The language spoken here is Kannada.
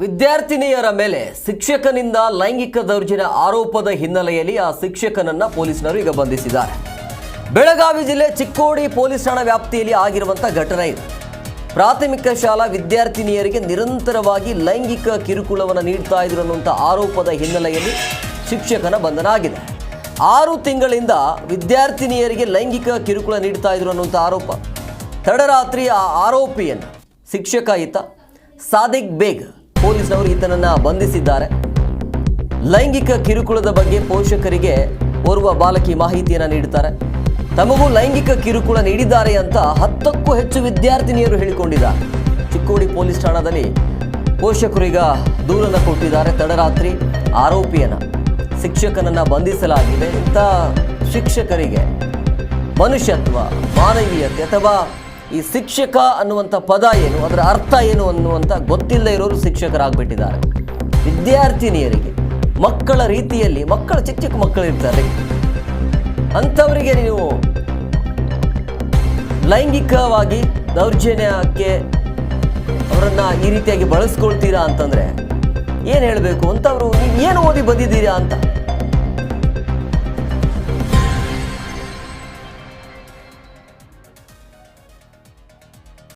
ವಿದ್ಯಾರ್ಥಿನಿಯರ ಮೇಲೆ ಶಿಕ್ಷಕನಿಂದ ಲೈಂಗಿಕ ದೌರ್ಜನ್ಯ ಆರೋಪದ ಹಿನ್ನೆಲೆಯಲ್ಲಿ ಆ ಶಿಕ್ಷಕನನ್ನ ಪೊಲೀಸರು ಈಗ ಬಂಧಿಸಿದ್ದಾರೆ. ಬೆಳಗಾವಿ ಜಿಲ್ಲೆ ಚಿಕ್ಕೋಡಿ ಪೊಲೀಸ್ ಠಾಣಾ ವ್ಯಾಪ್ತಿಯಲ್ಲಿ ಆಗಿರುವಂತಹ ಘಟನೆ ಇದು. ಪ್ರಾಥಮಿಕ ಶಾಲಾ ವಿದ್ಯಾರ್ಥಿನಿಯರಿಗೆ ನಿರಂತರವಾಗಿ ಲೈಂಗಿಕ ಕಿರುಕುಳವನ್ನು ನೀಡ್ತಾ ಇದ್ರು ಅನ್ನುವಂಥ ಆರೋಪದ ಹಿನ್ನೆಲೆಯಲ್ಲಿ ಶಿಕ್ಷಕನ ಬಂಧನ ಆಗಿದೆ. ಆರು ತಿಂಗಳಿಂದ ವಿದ್ಯಾರ್ಥಿನಿಯರಿಗೆ ಲೈಂಗಿಕ ಕಿರುಕುಳ ನೀಡ್ತಾ ಇದ್ರು ಅನ್ನುವಂಥ ಆರೋಪ. ತಡರಾತ್ರಿ ಆ ಆರೋಪಿಯನ್ನು ಶಿಕ್ಷಕ ಈತ ಸಾದಿಕ್ ಬೇಗ್ ಪೊಲೀಸರು ಈತನನ್ನ ಬಂಧಿಸಿದ್ದಾರೆ. ಲೈಂಗಿಕ ಕಿರುಕುಳದ ಬಗ್ಗೆ ಪೋಷಕರಿಗೆ ಓರ್ವ ಬಾಲಕಿ ಮಾಹಿತಿಯನ್ನು ನೀಡುತ್ತಾರೆ. ತಮಗೂ ಲೈಂಗಿಕ ಕಿರುಕುಳ ನೀಡಿದ್ದಾರೆ ಅಂತ ಹತ್ತಕ್ಕೂ ಹೆಚ್ಚು ವಿದ್ಯಾರ್ಥಿನಿಯರು ಹೇಳಿಕೊಂಡಿದ್ದಾರೆ. ಚಿಕ್ಕೋಡಿ ಪೊಲೀಸ್ ಠಾಣಾದಲ್ಲಿ ಪೋಷಕರೀಗ ದೂರನ್ನು ಕೊಟ್ಟಿದ್ದಾರೆ. ತಡರಾತ್ರಿ ಆರೋಪಿಯನ್ನ, ಶಿಕ್ಷಕನನ್ನ ಬಂಧಿಸಲಾಗಿದೆ. ಇಂಥ ಶಿಕ್ಷಕರಿಗೆ ಮನುಷ್ಯತ್ವ, ಮಾನವೀಯತೆ ಅಥವಾ ಈ ಶಿಕ್ಷಕ ಅನ್ನುವಂಥ ಪದ ಏನು, ಅದರ ಅರ್ಥ ಏನು ಅನ್ನುವಂಥ ಗೊತ್ತಿಲ್ಲದೆ ಇರೋರು ಶಿಕ್ಷಕರಾಗ್ಬಿಟ್ಟಿದ್ದಾರೆ. ವಿದ್ಯಾರ್ಥಿನಿಯರಿಗೆ, ಮಕ್ಕಳ ರೀತಿಯಲ್ಲಿ, ಮಕ್ಕಳ ಚಿಕ್ಕ ಚಿಕ್ಕ ಮಕ್ಕಳಿರ್ತಾರೆ. ಅಂಥವರಿಗೆ ನೀವು ಲೈಂಗಿಕವಾಗಿ ದೌರ್ಜನ್ಯಕ್ಕೆ ಅವರನ್ನು ಈ ರೀತಿಯಾಗಿ ಬಳಸ್ಕೊಳ್ತೀರಾ ಅಂತಂದರೆ ಏನು ಹೇಳಬೇಕು? ಅಂತವರು, ನೀವು ಏನು ಓದಿ ಬಂದಿದ್ದೀರಾ ಅಂತ?